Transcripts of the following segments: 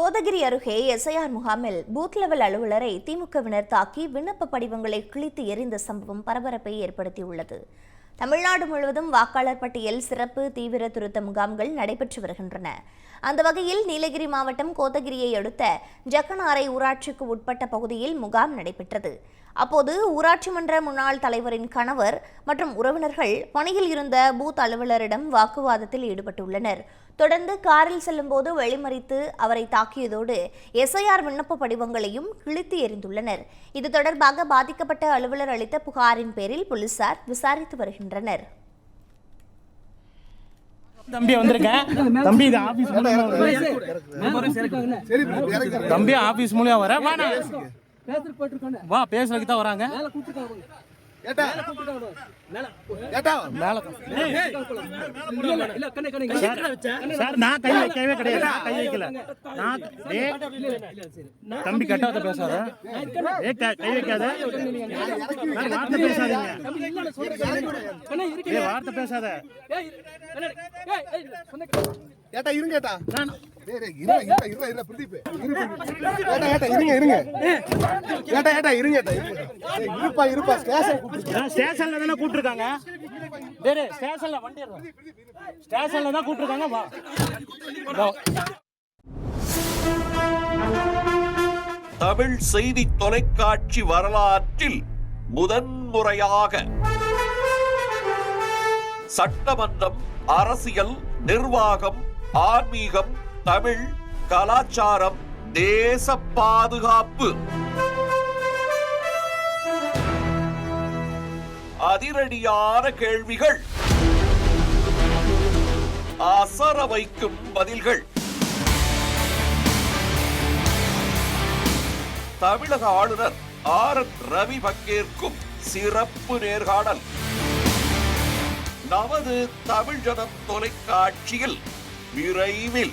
கோதகிரி அருகே எஸ்ஐஆர் முகாமில் booth level அலுவலரை திமுகவினர் தாக்கி விண்ணப்ப படிவங்களை கிழித்து எறிந்த சம்பவம் பரபரப்பை ஏற்படுத்தியுள்ளது. தமிழ்நாடு முழுவதும் வாக்காளர் பட்டியல் சிறப்பு தீவிர திருத்த முகாம்கள் நடைபெற்று வருகின்றன. அந்த வகையில் நீலகிரி மாவட்டம் கோத்தகிரியை அடுத்த ஜக்கனாரை ஊராட்சிக்கு உட்பட்ட பகுதியில் முகாம் நடைபெற்றது. அப்போது ஊராட்சி மன்ற முன்னாள் தலைவரின் கணவர் மற்றும் உறவினர்கள் பணியில் இருந்த பூத் அலுவலரிடம் வாக்குவாதத்தில் ஈடுபட்டுள்ளனர். தொடர்ந்து காரில் செல்லும்போது வழிமறித்து அவரை தாக்கியதோடு எஸ்ஐஆர் விண்ணப்ப படிவங்களையும் கிழித்து எறிந்துள்ளனர். இது தொடர்பாக பாதிக்கப்பட்ட அலுவலர் அளித்த புகாரின் பேரில் போலீசார் விசாரித்து வருகின்றனர். தம்பி வந்திருக்கேன். தம்பி இது ஆபீஸ் மூலியமா. தம்பி ஆபீஸ் மூலியமா வரேன் பேசுறதுக்கு வா பேசுறதுக்கு தான் வராங்க. ஏட்டா ஏட்டா மேல இல்ல இல்ல இல்ல கண்ணே கண்ணே சார் நான் கை வைக்கவே கிடையாது கை வைக்கல நான் டேய், தம்பி கெட்டவத்த பேசாத கை வைக்காத வார்த்தை பேசாதீங்க வார்த்தை பேசாத ஏட்டா இருங்க ஏட்டா இருங்க இருங்க இருங்க இருங்க பிரதீப் இரு, பிரதீப். ஏட்டா ஏட்டா இருங்க இருங்க ஏட்டா ஏட்டா இருங்க ஏட்டா இருங்க. இருப்பா இருப்பா ஸ்டேஷன் ஸ்டேஷன்ல தானே கூப்பிட்டுருக்காங்க. வேறு ஸ்டேஷன்ல வண்டி ஸ்டேஷன்ல தான் கூப்பிட்டுருக்காங்க. வா. தமிழ் செய்தி தொலைக்காட்சி வரலாற்றில் முதன்முறையாக சட்டமன்றம் அரசியல் நிர்வாகம் ஆன்மீகம் தமிழ் கலாச்சாரம் தேச பாதுகாப்பு. அதிரடியான கேள்விகள். அசர வைக்கும் பதில்கள். தமிழக ஆளுநர் ஆர் என் ரவி பங்கேற்கும் சிறப்பு நேர்காணல். நமது தமிழ் ஜனம் தொலைக்காட்சியில் விரைவில்.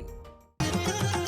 time.